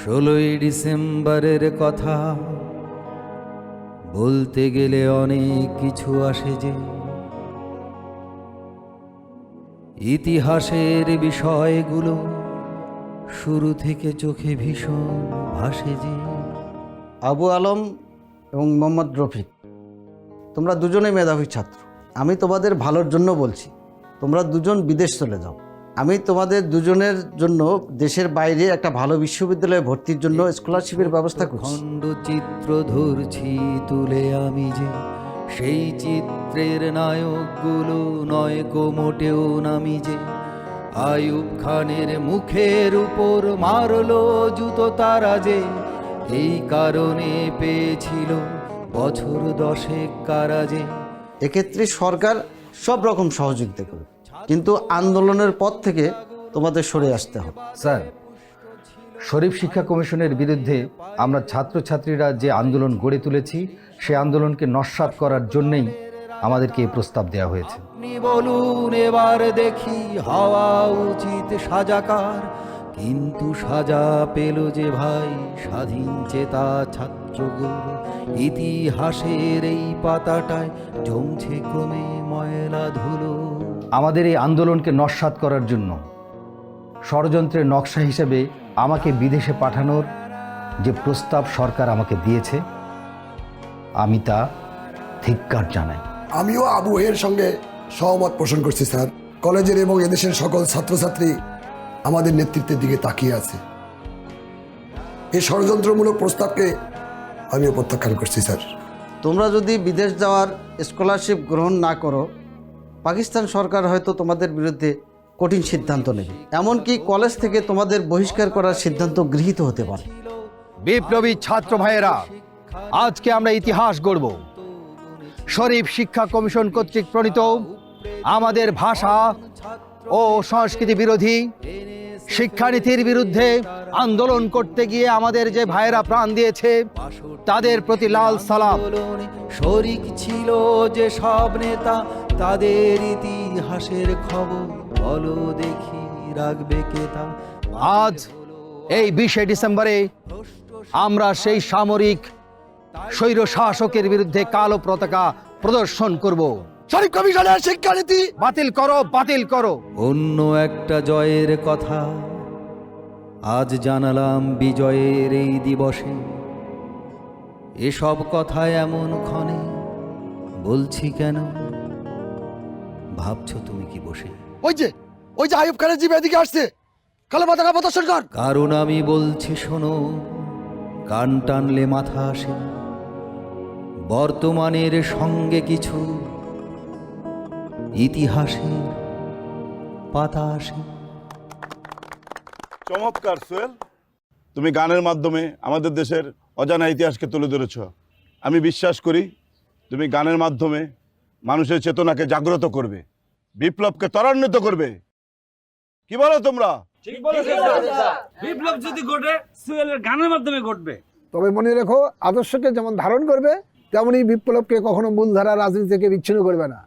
ষোলোই ডিসেম্বরের কথা। বলতে গেলে অনেক কিছু আসে যে। ইতিহাসের বিষয়গুলো শুরু থেকে চোখে ভীষণ ভাসে যে। আবু আলম এবং মোহাম্মদ রফিক, তোমরা দুজনে মেধাবী ছাত্র। আমি তোমাদের ভালোর জন্য বলছি, তোমরা দুজন বিদেশ চলে যাও। আমি তোমাদের দুজনের জন্য দেশের বাইরে একটা ভালো বিশ্ববিদ্যালয়ে ভর্তির জন্য স্কলারশিপের ব্যবস্থা করছি। খণ্ডচিত্র ধরছি তুলে আমি যে। সেই চিত্রের নায়কগুলো নয় কো মোটেও নামি যে। আয়ুব খানের মুখের উপর মারলো জুতো তারা যে। এই কারণে পেয়েছিল বছর দশেক কারাজে। এক্ষেত্রে সরকার সব রকম সহযোগিতা করবে কিন্তু আন্দোলনের পথ থেকে তোমাদের সরে আসতে হবে। স্যার শরীফ শিক্ষা কমিশনের বিরুদ্ধে আমরা ছাত্রছাত্রীরা যে আন্দোলন গড়ে তুলেছি সে আন্দোলনকে নস্বাত করার জন্যই আমাদেরকে এই প্রস্তাব দেওয়া হয়েছে। বলুন এবার দেখি হওয়া উচিত সাজাকার। কিন্তু সাজা পেল যে ভাই স্বাধীন চেতা ছাত্রগুলো ইতিহাসের এই পাতাটায় জমছে ক্রমে ময়লা ধুলো। আমাদের এই আন্দোলনকে নস্বাত করার জন্য ষড়যন্ত্রের নকশা হিসেবে আমাকে বিদেশে পাঠানোর যে প্রস্তাব সরকার আমাকে দিয়েছে আমি তা ধিক্কার জানাই। আমিও আবু এর সঙ্গে সহমত পোষণ করছি স্যার। কলেজের এবং এদেশের সকল ছাত্রছাত্রী আমাদের নেতৃত্বের দিকে তাকিয়ে আছে। এই ষড়যন্ত্রমূলক প্রস্তাবকে আমিও প্রত্যাখ্যান করছি স্যার। তোমরা যদি বিদেশ যাওয়ার স্কলারশিপ গ্রহণ না করো পাকিস্তান সরকার হয়তো তোমাদের বিরুদ্ধে কঠিন সিদ্ধান্ত নেবে। এমনকি কলেজ থেকে তোমাদের বহিষ্কার করার সিদ্ধান্ত গৃহীত হতে পারে। বিপ্লবী ছাত্র ভাইয়েরা, আজকে আমরা ইতিহাস গড়ব। শরীফ শিক্ষা কমিশন কর্তৃক প্রণীত আমাদের ভাষা ও সংস্কৃতি বিরোধী শিক্ষানীতির বিরুদ্ধে আন্দোলন করতে গিয়ে আমাদের যে ভাইয়েরা প্রাণ দিয়েছে তাদের প্রতি লাল সালাম। শরিক ছিল যে সব নেতা তাদের ইতিহাসের খবর বলো দেখি রাখবে কে তা। আজ এই বিশে ডিসেম্বরে আমরা সেই সামরিক স্বৈর শাসকের বিরুদ্ধে কালো পতাকা প্রদর্শন করব। শরীফ কমিশনের শিক্ষানীতি। বাতিল করো বাতিল করো। অন্য একটা জয়ের কথা আজ জানালাম বিজয়ের এই দিবসে। এসব কথা এমন ক্ষণে বলছি কেন? ভাবছ তুমি কি বসে? ওই যে ওই যে আয়ুব খানের জিপ এদিকে আসছে। কালো পতাকা প্রদর্শন কর। কারণ আমি বলছি শোনো কান টানলে মাথা আসে। বর্তমানের সঙ্গে কিছু ইতিহাসের পাতা আসে চমৎকার সোহেল। তুমি গানের মাধ্যমে আমাদের দেশের অজানা ইতিহাসকে তুলে ধরেছ। আমি বিশ্বাস করি তুমি গানের মাধ্যমে মানুষের চেতনাকে জাগ্রত করবে বিপ্লবকে ত্বরান্বিত করবে। কি বলো তোমরা? বিপ্লব যদি ঘটে সুয়েলের গানের মাধ্যমে ঘটবে। তবে মনে রেখো আদর্শকে যেমন ধারণ করবে তেমনই বিপ্লবকে কখনো মূলধারা রাজনীতি থেকে বিচ্ছিন্ন করবে না।